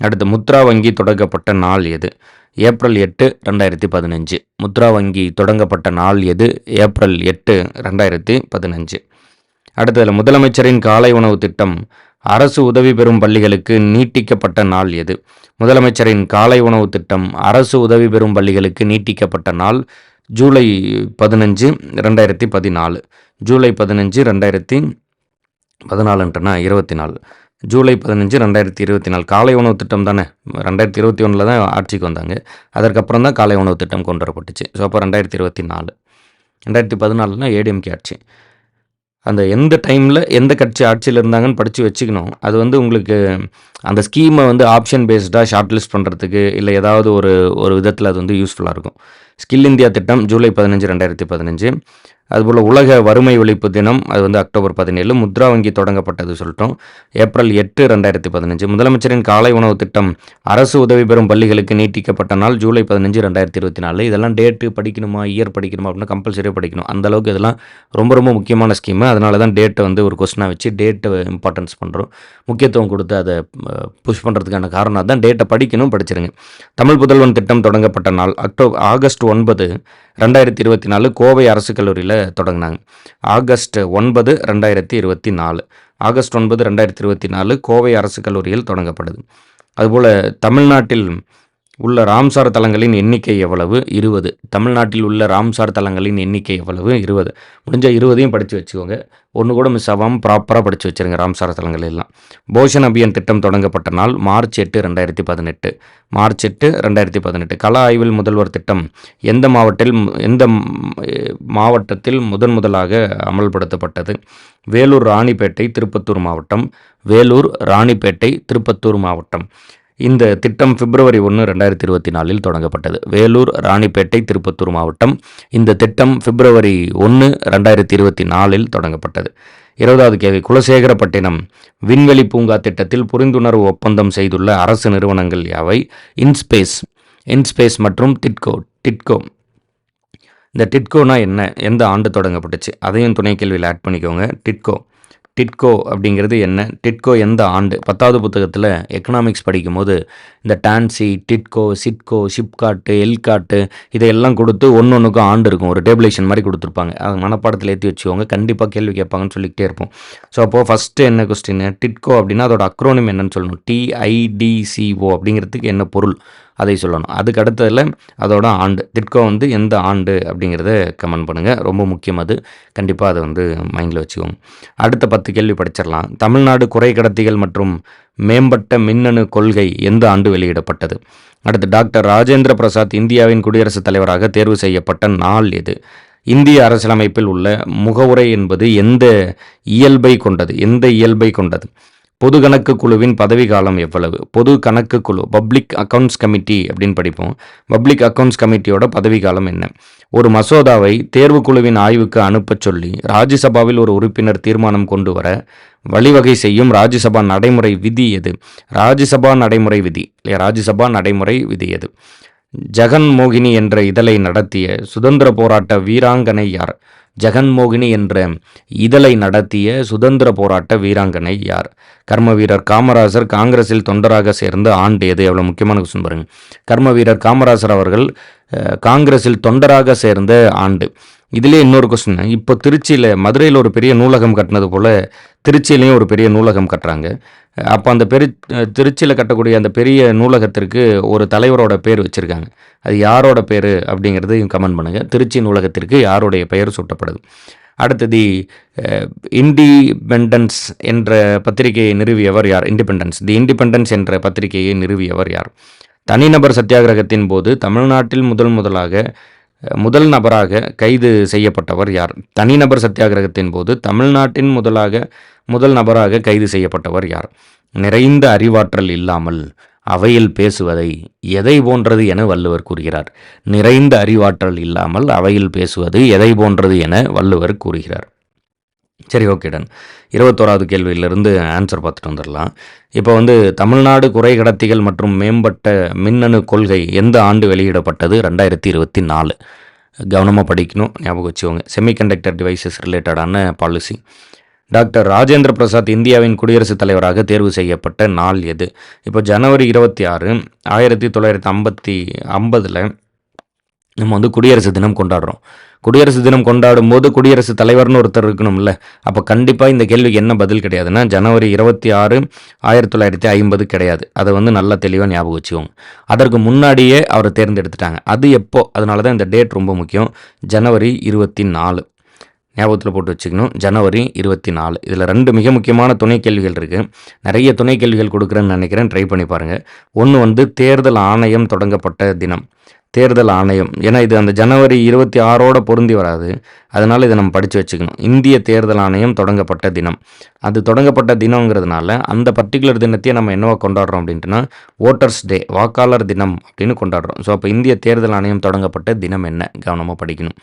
அடுத்து முத்ரா வங்கி தொடங்கப்பட்ட நாள் எது? ஏப்ரல் எட்டு ரெண்டாயிரத்தி பதினஞ்சு. முத்ரா வங்கி தொடங்கப்பட்ட நாள் எது? ஏப்ரல் எட்டு ரெண்டாயிரத்தி பதினஞ்சு. அடுத்ததில் முதலமைச்சரின் காலை உணவு திட்டம். அரசு உதவி பெறும் பள்ளிகளுக்கு நீட்டிக்கப்பட்ட நாள் எது? முதலமைச்சரின் காலை உணவு திட்டம் அரசு உதவி பெறும் பள்ளிகளுக்கு நீட்டிக்கப்பட்ட நாள் ஜூலை பதினஞ்சு ரெண்டாயிரத்தி பதினாலு. ஜூலை பதினஞ்சு ரெண்டாயிரத்தி பதினாலுன்றனா இருபத்தி நாலு. ஜூலை பதினஞ்சு ரெண்டாயிரத்தி இருபத்தி நாலு. காலை உணவு திட்டம் தானே? ரெண்டாயிரத்தி இருபத்தி ஒன்றில் தான் ஆட்சிக்கு வந்தாங்க. அதற்கப்புறம் தான் காலை உணவு திட்டம் கொண்டு வரப்பட்டுச்சு. ஸோ அப்போ ரெண்டாயிரத்தி இருபத்தி நாலு. ரெண்டாயிரத்தி பதினாலுனா ஏடிஎம்கே ஆட்சி. அந்த எந்த டைமில் எந்த கட்சி ஆட்சியில் இருந்தாங்கன்னு படித்து வச்சுக்கணும். அது வந்து உங்களுக்கு அந்த ஸ்கீமை வந்து ஆப்ஷன் பேஸ்டாக ஷார்ட் லிஸ்ட் பண்ணுறதுக்கு இல்லை ஏதாவது ஒரு ஒரு விதத்தில் அது வந்து யூஸ்ஃபுல்லாக இருக்கும். ஸ்கில் இந்தியா திட்டம் ஜூலை பதினஞ்சு ரெண்டாயிரத்தி பதினஞ்சு. அதுபோல் உலக வறுமை ஒழிப்பு தினம் அது வந்து அக்டோபர் பதினேழு. முத்ரா வங்கி தொடங்கப்பட்டது சொல்லிட்டோம். ஏப்ரல் எட்டு ரெண்டாயிரத்தி பதினஞ்சு. முதலமைச்சரின் காலை உணவு திட்டம் அரசு உதவி பெறும் பள்ளிகளுக்கு நீட்டிக்கப்பட்ட நாள் ஜூலை பதினஞ்சு ரெண்டாயிரத்தி இருபத்தி நாலு. இதெல்லாம் டேட்டு படிக்கணுமா இயர் படிக்கணுமா அப்படின்னா கம்பல்சரியாக படிக்கணும். அந்த அளவுக்கு இதெல்லாம் ரொம்ப ரொம்ப முக்கியமான ஸ்கீமு அதனால தான் டேட்டை வந்து ஒரு கொஸ்டினாக வச்சு டேட்டை இம்பார்ட்டன்ஸ் பண்ணுறோம் முக்கியத்துவம் கொடுத்து அதை புஷ் பண்ணுறதுக்கான காரணம் தான் டேட்டை படிக்கணும் படிச்சிருங்க. தமிழ் புதல்வன் திட்டம் தொடங்கப்பட்ட நாள் அக்டோபர் ஆகஸ்ட் ஒன்பது ரெண்டாயிரத்தி இருபத்தி நாலு கோவை அரசு கல்லூரியில் தொடங்கினாங்க. ஆகஸ்ட் ஒன்பது ரெண்டாயிரத்தி இருபத்தி நாலு. ஆகஸ்ட் ஒன்பது ரெண்டாயிரத்தி இருபத்தி நாலு கோவை அரசு கல்லூரியில் தொடங்கப்படுது. அதுபோல் தமிழ்நாட்டில் உள்ள ராம்சார் தலங்களின் எண்ணிக்கை எவ்வளவு? இருபது. தமிழ்நாட்டில் உள்ள ராம்சார் தலங்களின் எண்ணிக்கை எவ்வளவு? இருபது. முடிஞ்ச இருபதையும் படித்து வச்சுக்கோங்க. ஒன்று கூட மிஸ் ஆகாமல் ப்ராப்பராக படித்து வச்சுருங்க ராம்சார் தலங்கள் எல்லாம். போஷன் அபியான் திட்டம் தொடங்கப்பட்ட நாள் மார்ச் எட்டு ரெண்டாயிரத்தி பதினெட்டு. மார்ச் எட்டு ரெண்டாயிரத்தி பதினெட்டு. கள ஆய்வில் முதல்வர் திட்டம் எந்த மாவட்டத்தில் எந்த மாவட்டத்தில் முதன் முதலாக அமல்படுத்தப்பட்டது? வேலூர் ராணிப்பேட்டை திருப்பத்தூர் மாவட்டம். வேலூர் ராணிப்பேட்டை திருப்பத்தூர் மாவட்டம். இந்த திட்டம் பிப்ரவரி ஒன்று ரெண்டாயிரத்தி இருபத்தி நாலில் தொடங்கப்பட்டது. வேலூர் ராணிப்பேட்டை திருப்பத்தூர் மாவட்டம் இந்த திட்டம் பிப்ரவரி ஒன்று ரெண்டாயிரத்தி இருபத்தி நாலில் தொடங்கப்பட்டது. இருபதாவது கேள்வி. குலசேகரப்பட்டினம் விண்வெளி பூங்கா திட்டத்தில் புரிந்துணர்வு ஒப்பந்தம் செய்துள்ள அரசு நிறுவனங்கள் யாவை? இன்ஸ்பேஸ் இன்ஸ்பேஸ் மற்றும் டிட்கோ டிட்கோ. இந்த டிட்கோனா என்ன? எந்த ஆண்டு தொடங்கப்பட்டுச்சு? அதையும் துணை கேள்வியில் ஆட் பண்ணிக்கோங்க. டிட்கோ. டிட்கோ அப்படிங்கிறது என்ன? டிட்கோ எந்த ஆண்டு? பத்தாவது புத்தகத்தில் எக்கனாமிக்ஸ் படிக்கும்போது இந்த டான்சி டிட்கோ சிட்கோ ஷிப்காட்டு எல்காட்டு இதையெல்லாம் கொடுத்து ஒன்று ஒன்றுக்கும் ஆண்டு இருக்கும். ஒரு டேபிளேஷன் மாதிரி கொடுத்துருப்பாங்க. அது மனப்பாடத்தில் ஏற்றி வச்சுக்கோங்க. கண்டிப்பாக கேள்வி கேட்பாங்கன்னு சொல்லிக்கிட்டே இருப்போம். ஸோ அப்போது ஃபஸ்ட்டு என்ன கொஸ்டின் டிட்கோ அப்படின்னா அதோட அக்ரோனிம் என்னன்னு சொல்லணும். டிஐடிசிஓ அப்படிங்கிறதுக்கு என்ன பொருள்? அதை சொல்லணும். அதுக்கு அடுத்ததில் அதோட ஆண்டு திட்கோ வந்து எந்த ஆண்டு அப்படிங்கிறத கமெண்ட் பண்ணுங்கள் ரொம்ப முக்கியம் அது. கண்டிப்பாக அதை வந்து மைண்டில் வச்சுக்கோங்க. அடுத்த பத்து கேள்வி படிச்சிடலாம். தமிழ்நாடு குறை கடத்திகள் மற்றும் மேம்பட்ட மின்னணு கொள்கை எந்த ஆண்டு வெளியிடப்பட்டது? அடுத்து டாக்டர் ராஜேந்திர பிரசாத் இந்தியாவின் குடியரசுத் தலைவராக தேர்வு செய்யப்பட்ட நாள் எது? இந்திய அரசியலமைப்பில் உள்ள முகவுரை என்பது எந்த இயல்பை கொண்டது? எந்த இயல்பை கொண்டது? பொது கணக்கு குழுவின் பதவி காலம் எவ்வளவு? பொது கணக்கு குழு பப்ளிக் அக்கவுண்ட்ஸ் கமிட்டி அப்படின்னு படிப்போம். பப்ளிக் அக்கவுண்ட்ஸ் கமிட்டியோட பதவி காலம் என்ன? ஒரு மசோதாவை தேர்வு குழுவின் ஆய்வுக்கு அனுப்பச் சொல்லி ராஜ்யசபாவில் ஒரு உறுப்பினர் தீர்மானம் கொண்டு வர வழிவகை செய்யும் ராஜ்யசபா நடைமுறை விதி எது? ராஜ்யசபா நடைமுறை விதி இல்லையா? ராஜ்யசபா நடைமுறை விதி எது? ஜெகன்மோகினி என்ற இதழை நடத்திய சுதந்திர போராட்ட வீராங்கனை யார்? ஜெகன்மோகினி என்ற இதழை நடத்திய சுதந்திர போராட்ட வீராங்கனை யார்? கர்ம வீரர் காமராசர் காங்கிரஸில் தொண்டராக சேர்ந்த ஆண்டு எது? எவ்வளோ முக்கியமான கொஸ்டின் பாருங்க. கர்ம வீரர் காமராசர் அவர்கள் காங்கிரஸில் தொண்டராக சேர்ந்த ஆண்டு. இதிலே இன்னொரு கொஸ்டின் இப்போ திருச்சியில் மதுரையில் ஒரு பெரிய நூலகம் கட்டினது போல் திருச்சியிலையும் ஒரு பெரிய நூலகம் கட்டுறாங்க. அப்போ அந்த பெரு திருச்சியில் கட்டக்கூடிய அந்த பெரிய நூலகத்திற்கு ஒரு தலைவரோட பேர் வச்சுருக்காங்க. அது யாரோட பேர் அப்படிங்கிறதையும் கமெண்ட் பண்ணுங்கள் திருச்சி நூலகத்திற்கு யாருடைய பெயர் சூட்டப்படுது. அடுத்தது இண்டிபெண்டன்ஸ் என்ற பத்திரிகையை நிறுவியவர் யார்? இண்டிபெண்டன்ஸ். தி இண்டிபெண்டன்ஸ் என்ற பத்திரிகையை நிறுவியவர் யார்? தனிநபர் சத்தியாகிரகத்தின் போது தமிழ்நாட்டில் முதல் முதலாக முதல் நபராக கைது செய்யப்பட்டவர் யார்? தனிநபர் சத்தியாகிரகத்தின் போது தமிழ்நாட்டின் முதலாக முதல் நபராக கைது செய்யப்பட்டவர் யார்? நிறைந்த அறிவாற்றல் இல்லாமல் அவையில் பேசுவதை எதை போன்றது என வள்ளுவர் கூறுகிறார். நிறைந்த அறிவாற்றல் இல்லாமல் அவையில் பேசுவது எதை போன்றது என வள்ளுவர் கூறுகிறார். சரி ஓகே டன் இருபத்தோராவது கேள்வியிலிருந்து ஆன்சர் பார்த்துட்டு வந்துடலாம். இப்போ வந்து தமிழ்நாடு குறை கடத்திகள் மற்றும் மேம்பட்ட மின்னணு கொள்கை எந்த ஆண்டு வெளியிடப்பட்டது? ரெண்டாயிரத்தி இருபத்தி நாலு. கவனமாக படிக்கணும் ஞாபகம் வச்சுக்கோங்க. செமிகண்டக்டர் டிவைசஸ் ரிலேட்டடான பாலிசி டாக்டர் ராஜேந்திர பிரசாத் இந்தியாவின் குடியரசுத் தலைவராக தேர்வு செய்யப்பட்ட நாள் எது? இப்போ ஜனவரி இருபத்தி ஆறு ஆயிரத்தி தொள்ளாயிரத்தி ஐம்பத்தி ஐம்பதில் நம்ம வந்து குடியரசு தினம் கொண்டாடுறோம். குடியரசு தினம் கொண்டாடும் போது குடியரசுத் தலைவர்னு ஒருத்தர் இருக்கணும்ல. அப்போ கண்டிப்பாக இந்த கேள்விக்கு என்ன பதில் கிடையாதுன்னா ஜனவரி இருபத்தி ஆறு ஆயிரத்தி தொள்ளாயிரத்தி ஐம்பது கிடையாது. அதை வந்து நல்லா தெளிவாக ஞாபகம் வச்சுக்கோங்க. அதற்கு முன்னாடியே அவரை தேர்ந்தெடுத்துட்டாங்க. அது எப்போ? அதனால தான் இந்த டேட் ரொம்ப முக்கியம். ஜனவரி இருபத்தி நாலு. ஞாபகத்தில் போட்டு வச்சுக்கணும். ஜனவரி இருபத்தி நாலு. இதில் ரெண்டு மிக முக்கியமான துணை கேள்விகள் இருக்குது நிறைய துணை கேள்விகள் கொடுக்குறேன்னு நினைக்கிறேன். ட்ரை பண்ணி பாருங்கள் ஒன்று வந்து தேர்தல் ஆணையம் தொடங்கப்பட்ட தினம். தேர்தல் ஆணையம். ஏன்னா இது அந்த ஜனவரி இருபத்தி ஆறோட பொருந்தி வராது. அதனால் இதை நம்ம படித்து வச்சுக்கணும். இந்திய தேர்தல் ஆணையம் தொடங்கப்பட்ட தினம். அது தொடங்கப்பட்ட தினங்கிறதுனால அந்த பர்டிகுலர் தினத்தையே நம்ம என்னவா கொண்டாடுறோம் அப்படின்ட்டுனா ஓட்டர்ஸ் டே வாக்காளர் தினம் அப்படின்னு கொண்டாடுறோம். ஸோ அப்போ இந்திய தேர்தல் ஆணையம் தொடங்கப்பட்ட தினம் என்ன? கவனமாக படிக்கணும்.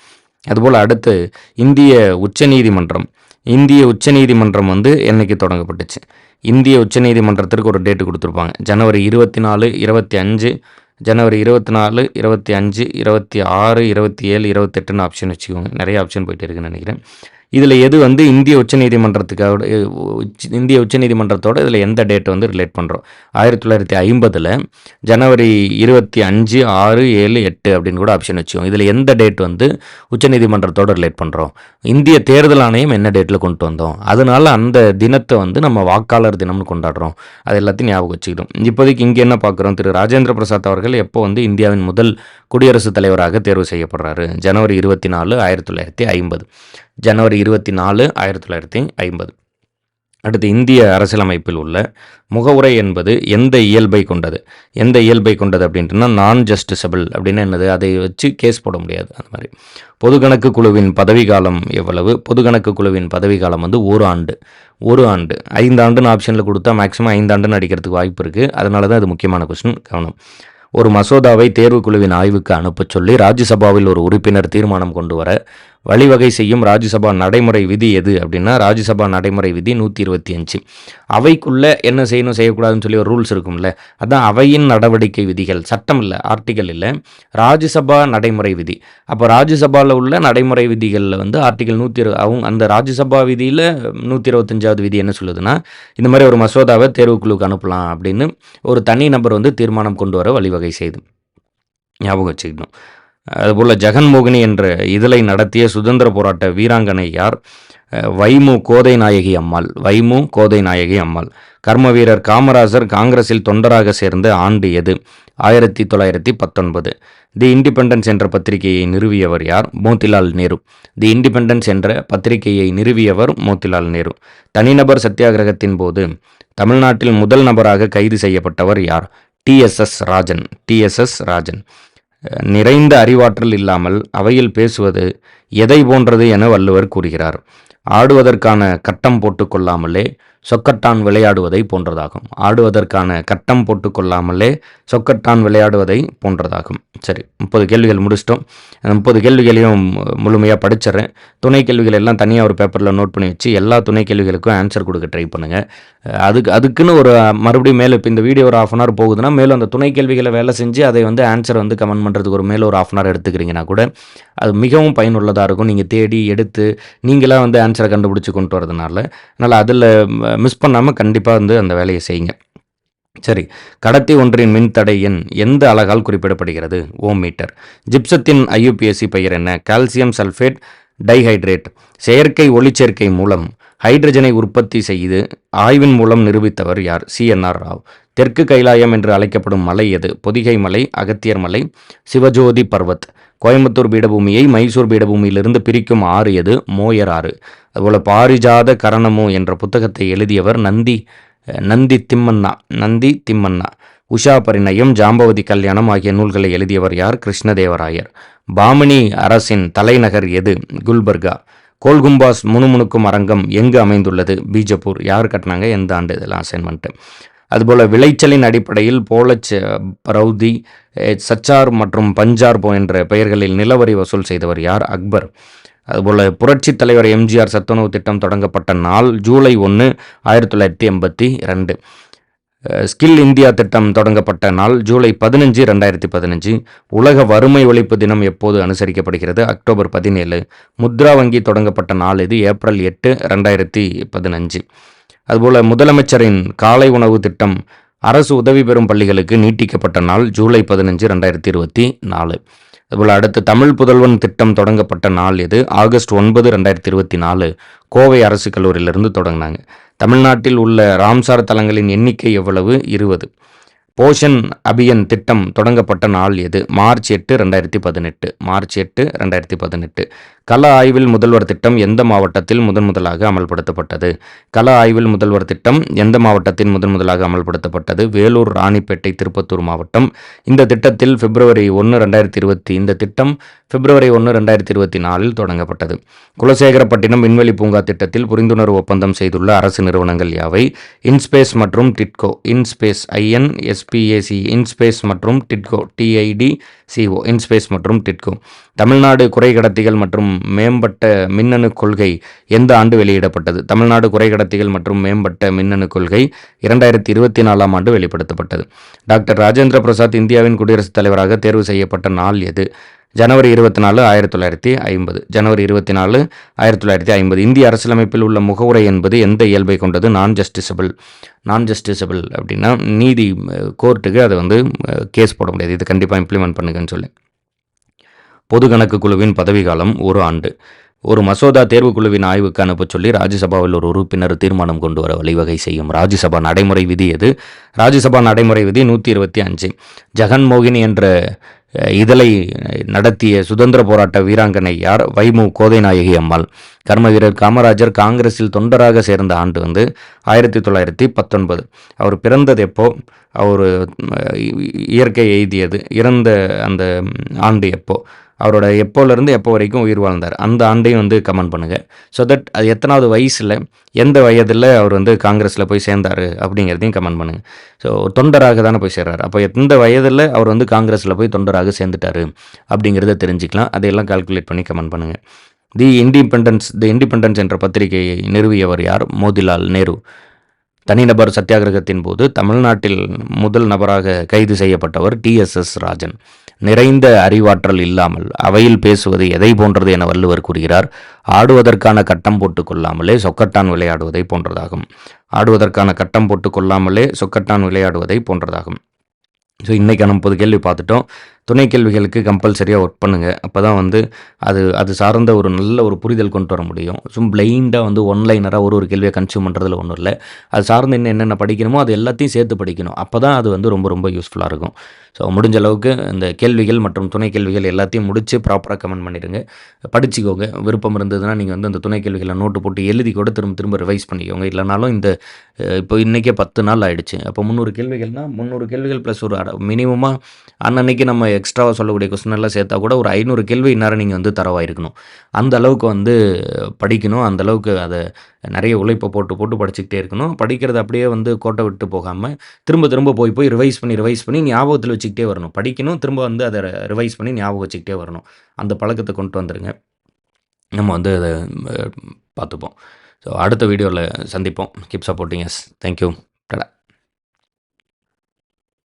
அதுபோல் அடுத்து இந்திய உச்சநீதிமன்றம். இந்திய உச்சநீதிமன்றம் வந்து என்னைக்கு தொடங்கப்பட்டுச்சு? இந்திய உச்சநீதிமன்றத்திற்கு ஒரு டேட்டு கொடுத்துருப்பாங்க. ஜனவரி இருபத்தி நாலு இருபத்தி அஞ்சு ஜனவரி இருபத்தி நாலு இருபத்தி அஞ்சு இருபத்தி ஆறு இருபத்தி ஏழு இருபத்தெட்டுன்னு ஆப்ஷன் வச்சுக்கோங்க. நிறைய ஆப்ஷன் போயிட்டு இருக்குன்னு நினைக்கிறேன். இதில் எது வந்து இந்திய உச்சநீதிமன்றத்துக்காக உச்ச- இந்திய உச்சநீதிமன்றத்தோட இதில் எந்த டேட் வந்து ரிலேட் பண்ணுறோம் ஆயிரத்தி தொள்ளாயிரத்தி ஐம்பதில் ஜனவரி இருபத்தி அஞ்சு ஆறு ஏழு எட்டு அப்படின்னு கூட ஆப்ஷன் வச்சுக்கோங்க. இதில் எந்த டேட் வந்து உச்சநீதிமன்றத்தோட ரிலேட் பண்ணுறோம் இந்திய தேர்தல் ஆணையம் என்ன டேட்டில் கொண்டு வந்தோம்? அதனால் அந்த தினத்தை வந்து நம்ம வாக்காளர் தினம்னு கொண்டாடுறோம். அது எல்லாத்தையும் ஞாபகம் வச்சுக்கிட்டோம். இப்போதைக்கு இங்கே என்ன பார்க்குறோம்? திரு. ராஜேந்திர பிரசாத் அவர்கள் எப்போ வந்து இந்தியாவின் முதல் குடியரசுத் தலைவராக தேர்வு செய்யப்படுறாரு. ஜனவரி இருபத்தி நாலு ஆயிரத்தி தொள்ளாயிரத்தி ஐம்பது. ஜனவரி இருபத்தி நாலு ஆயிரத்தி தொள்ளாயிரத்தி ஐம்பது. அடுத்து இந்திய அரசியலமைப்பில் உள்ள முகவுரை என்பது எந்த இயல்பை கொண்டது? எந்த இயல்பை கொண்டது அப்படின்ட்டுனா நான் ஜஸ்டிசபிள் அப்படின்னு என்னது? அதை வச்சு கேஸ் போட முடியாது. அந்த மாதிரி. பொது கணக்கு குழுவின் பதவிக்காலம் எவ்வளவு? பொது கணக்கு குழுவின் பதவிக்காலம் வந்து ஒரு ஆண்டு. ஒரு ஆண்டு. ஐந்தாண்டுன்னு ஆப்ஷனில் கொடுத்தா மேக்ஸிமம் ஐந்தாண்டுன்னு அடிக்கிறதுக்கு வாய்ப்பு இருக்குது அதனால தான் அது முக்கியமான கொஸ்டின் கவனம். ஒரு மசோதாவை தேர்வுக்குழுவின் ஆய்வுக்கு அனுப்பச் சொல்லி ராஜ்யசபாவில் ஒரு உறுப்பினர் தீர்மானம் கொண்டு வர வழிவகை செய்யும் ராஜ்யசபா நடைமுறை விதி எது அப்படின்னா ராஜ்யசபா நடைமுறை விதி நூற்றி இருபத்தி அஞ்சு அவைக்குள்ளே என்ன செய்யணும் செய்யக்கூடாதுன்னு சொல்லி ஒரு ரூல்ஸ் இருக்கும்ல அதான் அவையின் நடவடிக்கை விதிகள். சட்டம் இல்லை ஆர்டிகல் இல்லை. ராஜ்யசபா நடைமுறை விதி. அப்போ ராஜ்யசபாவில் உள்ள நடைமுறை விதிகளில் வந்து ஆர்டிகல் நூற்றி இரு அவங்க அந்த ராஜ்யசபா விதியில் நூற்றி இருபத்தஞ்சாவது விதி என்ன சொல்லுதுன்னா இந்த மாதிரி ஒரு மசோதாவை தேர்வுக்குழுவுக்கு அனுப்பலாம் அப்படின்னு ஒரு தனி நபர் வந்து தீர்மானம் கொண்டு வர வழிவகை செய்து ஞாபகம் வச்சுக்கணும். அதுபோல் ஜெகன்மோகினி என்ற இதழை நடத்திய சுதந்திர போராட்ட வீராங்கனை யார்? வைமு கோதை நாயகி அம்மாள். வைமு கோதை நாயகி அம்மாள். கர்ம வீரர் காமராஜர் காங்கிரஸில் தொண்டராக சேர்ந்த ஆண்டு எது? ஆயிரத்தி தொள்ளாயிரத்தி பத்தொன்பது. தி இண்டிபெண்டன்ஸ் என்ற பத்திரிகையை நிறுவியவர் யார்? மோத்திலால் நேரு. தி இண்டிபெண்டன்ஸ் என்ற பத்திரிகையை நிறுவியவர் மோத்திலால் நேரு. தனிநபர் சத்தியாகிரகத்தின் போது தமிழ்நாட்டில் முதல் நபராக கைது செய்யப்பட்டவர் யார்? டிஎஸ்எஸ் ராஜன். டிஎஸ்எஸ் ராஜன். நிறைந்த அறிவாற்றல் இல்லாமல் அவையில் பேசுவது எதை போன்றது என வள்ளுவர் கூறுகிறார். ஆடுவதற்கான கட்டம் போட்டுக்கொள்ளாமலே சொக்கட்டான் விளையாடுவதை போன்றதாகும். ஆடுவதற்கான கட்டம் போட்டுக்கொள்ளாமலே சொக்கட்டான் விளையாடுவதை போன்றதாகும். சரி முப்பது கேள்விகள் முடிச்சிட்டோம். முப்பது கேள்விகளையும் முழுமையாக படிச்சிடுறேன். துணை கேள்விகள் எல்லாம் தனியாக ஒரு பேப்பரில் நோட் பண்ணி வச்சு எல்லா துணை கேள்விகளுக்கும் ஆன்சர் கொடுக்க ட்ரை பண்ணுங்கள் அதுக்கு அதுக்குன்னு ஒரு மறுபடியும் மேலே இப்போ இந்த வீடியோ ஒரு ஆஃப் அன் ஹவர் போகுதுன்னா மேலும் அந்த துணை கேள்விகளை வேலை செஞ்சு அதை வந்து ஆன்சர் வந்து கமெண்ட் பண்ணுறதுக்கு ஒரு மேலே ஒரு ஆஃப் அன் ஹவர் எடுத்துக்கிறீங்கன்னா கூட அது மிகவும் பயனுள்ளதாக இருக்கும். நீங்கள் தேடி எடுத்து நீங்களாக வந்து ஆன்சரை கண்டுபிடிச்சி கொண்டு வரதுனால. அதனால் அதில் மிஸ் பண்ணாமல் கண்டிப்பாக வந்து அந்த வேலையை செய்யுங்க. சரி கடத்தி ஒன்றின் மின்தடை எண் எந்த அழகால் குறிப்பிடப்படுகிறது? ஓம் மீட்டர். ஜிப்சத்தின் ஐயுபிஎஸ்சி பெயர் என்ன? Calcium sulphate dihydrate. செயற்கை ஒளிச்சேர்க்கை மூலம் ஹைட்ரஜனை உற்பத்தி செய்து ஆய்வின் மூலம் நிரூபித்தவர் யார்? சிஎன்ஆர் ராவ். தெற்கு கைலாயம் என்று அழைக்கப்படும் மலை எது? பொதிகை மலை அகத்தியர் மலை சிவஜோதி பர்வத். கோயம்புத்தூர் பீடபூமியை மைசூர் பீடபூமியிலிருந்து பிரிக்கும் ஆறு எது? மோயர் ஆறு. அதுபோல் பாரிஜாத கரணமு என்ற புத்தகத்தை எழுதியவர் நந்தி நந்தி திம்மண்ணா நந்தி திம்மண்ணா. உஷா பரிணயம் ஜாம்பவதி கல்யாணம் ஆகிய நூல்களை எழுதியவர் யார்? கிருஷ்ணதேவராயர். பாமினி அரசின் தலைநகர் எது? குல்பர்கா. கோல்கும்பாஸ் முணுமுணுக்கும் அரங்கம் எங்கு அமைந்துள்ளது? பீஜப்பூர். யார் கட்டினாங்க? எந்த ஆண்டு? இதெல்லாம் அசைன்மெண்ட்டு அதுபோல் விளைச்சலின் அடிப்படையில் போலச் பரௌதி சச்சார் மற்றும் பஞ்சார் போன்ற பெயர்களில் நிலவரி வசூல் செய்தவர் யார்? அக்பர். அதுபோல் புரட்சித் தலைவர் எம்ஜிஆர் சத்துணவு திட்டம் தொடங்கப்பட்ட நாள் ஜூலை ஒன்று ஆயிரத்தி தொள்ளாயிரத்தி எண்பத்தி ரெண்டு ஸ்கில் இந்தியா திட்டம் தொடங்கப்பட்ட நாள் ஜூலை பதினஞ்சு ரெண்டாயிரத்தி பதினஞ்சு. உலக வறுமை ஒழிப்பு தினம் எப்போது அனுசரிக்கப்படுகிறது? அக்டோபர் பதினேழு. முத்ரா வங்கி தொடங்கப்பட்ட நாள் இது ஏப்ரல் எட்டு ரெண்டாயிரத்தி பதினஞ்சு. அதுபோல் முதலமைச்சரின் காலை உணவு திட்டம் அரசு உதவி பெறும் பள்ளிகளுக்கு நீட்டிக்கப்பட்ட நாள் ஜூலை பதினஞ்சு ரெண்டாயிரத்தி இருபத்தி நாலு. அதுபோல் அடுத்து தமிழ் புதல்வன் திட்டம் தொடங்கப்பட்ட நாள் இது ஆகஸ்ட் ஒன்பது ரெண்டாயிரத்தி இருபத்தி நாலு. கோவை அரசு கல்லூரியிலிருந்து தொடங்கினாங்க. தமிழ்நாட்டில் உள்ள ராம்சார் தலங்களின் எண்ணிக்கை எவ்வளவு? இருபது. போஷன் அபியன் திட்டம் தொடங்கப்பட்ட நாள் எது? மார்ச் எட்டு ரெண்டாயிரத்தி பதினெட்டு. மார்ச் எட்டு ரெண்டாயிரத்தி பதினெட்டு. கள ஆய்வில் முதல்வர் திட்டம் எந்த மாவட்டத்தில் முதன் முதலாக அமல்படுத்தப்பட்டது? கள ஆய்வில் முதல்வர் திட்டம் எந்த மாவட்டத்தில் முதன் முதலாக அமல்படுத்தப்பட்டது? வேலூர் ராணிப்பேட்டை திருப்பத்தூர் மாவட்டம். இந்த திட்டத்தில் பிப்ரவரி ஒன்று ரெண்டாயிரத்தி இருபத்தி இந்த திட்டம் பிப்ரவரி ஒன்று ரெண்டாயிரத்தி இருபத்தி நாலில் தொடங்கப்பட்டது. குலசேகரப்பட்டினம் விண்வெளி பூங்கா திட்டத்தில் புரிந்துணர்வு ஒப்பந்தம் செய்துள்ள அரசு நிறுவனங்கள் யாவை? இன்ஸ்பேஸ் மற்றும் TIDCO inspace IN SPAC inspace மற்றும் டிட்கோ டிஐடி சிஓ இன்ஸ்பேஸ் மற்றும் டிட்கோ. தமிழ்நாடு குறை கடத்திகள் மற்றும் மேம்பட்ட மின்னணு கொள்கை எந்த ஆண்டு வெளியிடப்பட்டது? தமிழ்நாடு குறை கடத்திகள் மற்றும் மேம்பட்ட மின்னணு கொள்கை இரண்டாயிரத்தி இருபத்தி நாலாம் ஆண்டு வெளிப்படுத்தப்பட்டது. டாக்டர் ராஜேந்திர பிரசாத் இந்தியாவின் குடியரசுத் தலைவராக தேர்வு செய்யப்பட்ட நாள் எது? ஜனவரி இருபத்தி நாலு ஆயிரத்தி தொள்ளாயிரத்தி ஐம்பது. ஜனவரி இருபத்தி நாலு ஆயிரத்தி தொள்ளாயிரத்தி ஐம்பது. இந்திய அரசியலமைப்பில் உள்ள முகவுரை என்பது எந்த இயல்பை கொண்டது? நான் ஜஸ்டிசபிள் நான் ஜஸ்டிசபிள் அப்படின்னா நீதி கோர்ட்டுக்கு அதை வந்து கேஸ் போட முடியாது. இது கண்டிப்பாக இம்ப்ளிமெண்ட் பண்ணுங்கன்னு சொல்லி. பொது கணக்கு குழுவின் பதவிக்காலம் ஒரு ஆண்டு. ஒரு மசோதா தேர்வுக்குழுவின் ஆய்வுக்கு அனுப்ப சொல்லி ராஜ்யசபாவில் ஒரு உறுப்பினர் தீர்மானம் கொண்டு வர வழிவகை செய்யும் ராஜ்யசபா நடைமுறை விதி எது? ராஜ்யசபா நடைமுறை விதி நூற்றி இருபத்தி அஞ்சு. ஜெகன்மோகினி என்ற இதழை நடத்திய சுதந்திர போராட்ட வீராங்கனை யார்? வைமு கோதைநாயகி அம்மாள். கர்ம வீரர் காமராஜர் காங்கிரஸில் தொண்டராக சேர்ந்த ஆண்டு வந்து ஆயிரத்தி தொள்ளாயிரத்தி பத்தொன்பது. அவர் பிறந்தது எப்போ? அவர் இயற்கை எய்தியது. இறந்த அந்த ஆண்டு எப்போ? அவரோட எப்போலேருந்து எப்போ வரைக்கும் உயிர் வாழ்ந்தார். அந்த ஆண்டையும் வந்து கமெண்ட் பண்ணுங்கள் ஸோ தட் அது எத்தனாவது வயசில் எந்த வயதில் அவர் வந்து காங்கிரஸில் போய் சேர்ந்தார் அப்படிங்கிறதையும் கமெண்ட் பண்ணுங்கள் ஸோ தொண்டராக தானே போய் சேர்றார். அப்போ எந்த வயதில் அவர் வந்து காங்கிரஸில் போய் தொண்டராக சேர்ந்துட்டார் அப்படிங்கிறத தெரிஞ்சுக்கலாம். அதையெல்லாம் கால்குலேட் பண்ணி கமெண்ட் பண்ணுங்கள் தி இண்டிபெண்டன்ஸ் தி இண்டிபெண்டன்ஸ் என்ற பத்திரிகையை நிறுவியவர் யார்? மோதிலால் நேரு. தனிநபர் சத்தியாகிரகத்தின் போது தமிழ்நாட்டில் முதல் நபராக கைது செய்யப்பட்டவர் டிஎஸ்எஸ் ராஜன். நிறைந்த அறிவாற்றல் இல்லாமல் அவையில் பேசுவது எதை போன்றது என வள்ளுவர் கூறுகிறார். ஆடுவதற்கான கட்டம் போட்டு கொள்ளாமலே சொக்கட்டான் விளையாடுவதை போன்றதாகும். ஆடுவதற்கான கட்டம் போட்டு கொள்ளாமலே சொக்கட்டான் விளையாடுவதை போன்றதாகும். ஸோ இன்றைக்கான முப்பது கேள்வி பார்த்துட்டோம். துணை கேள்விகளுக்கு கம்பல்சரியாக ஒர்க் பண்ணுங்கள் அப்போ தான் வந்து அது அது சார்ந்த ஒரு நல்ல ஒரு புரிதல் கொண்டு வர முடியும். சும் பிளைண்டாக வந்து ஒன்லைனராக ஒரு ஒரு கேள்வியை கன்சியூம் பண்ணுறதுல ஒன்றும் இல்லை. அது சார்ந்து என்ன என்னென்ன படிக்கணுமோ அது எல்லாத்தையும் சேர்த்து படிக்கணும். அப்போ தான் அது வந்து ரொம்ப ரொம்ப யூஸ்ஃபுல்லாக இருக்கும். ஸோ முடிஞ்ச அளவுக்கு இந்த கேள்விகள் மற்றும் துணை கேள்விகள் எல்லாத்தையும் முடித்து ப்ராப்பராக கமெண்ட் பண்ணிடுங்க. படிச்சுக்கோங்க. விருப்பம் இருந்ததுன்னா நீங்கள் வந்து அந்த துணை கேள்விகளை நோட்டு போட்டு எழுதி கூட திரும்ப திரும்ப ரிவைஸ் பண்ணிக்கோங்க. இல்லைனாலும் இந்த இப்போ இன்றைக்கே பத்து நாள் ஆகிடுச்சு அப்போ முந்நூறு கேள்விகள்னால் முந்நூறு கேள்விகள் ப்ளஸ் ஒரு மினிமமாக அன்னன்னைக்கு நம்ம எக்ஸ்ட்ராவாக சொல்லக்கூடிய கொஸ்டின் எல்லாம் சேர்த்தா கூட ஒரு ஐநூறு கேள்வி இந்நேரம் நீங்கள் வந்து தரவாயிருக்கணும். அந்த அளவுக்கு வந்து படிக்கணும். அந்த அளவுக்கு அதை நிறைய உழைப்பை போட்டு போட்டு படிச்சுக்கிட்டே இருக்கணும். படிக்கிறது அப்படியே வந்து கோட்டை விட்டு போகாமல் திரும்ப திரும்ப போய் போய் ரிவைஸ் பண்ணி ரிவைஸ் பண்ணி ஞாபகத்தில் வச்சுக்கிட்டே வரணும். படிக்கணும் திரும்ப வந்து அதை ரிவைஸ் பண்ணி ஞாபகம் வச்சுக்கிட்டே வரணும். அந்த பழக்கத்தை கொண்டு வந்துடுங்க நம்ம வந்து அதை பார்த்துப்போம். ஸோ அடுத்த வீடியோவில் சந்திப்போம். Keep supporting yes thank you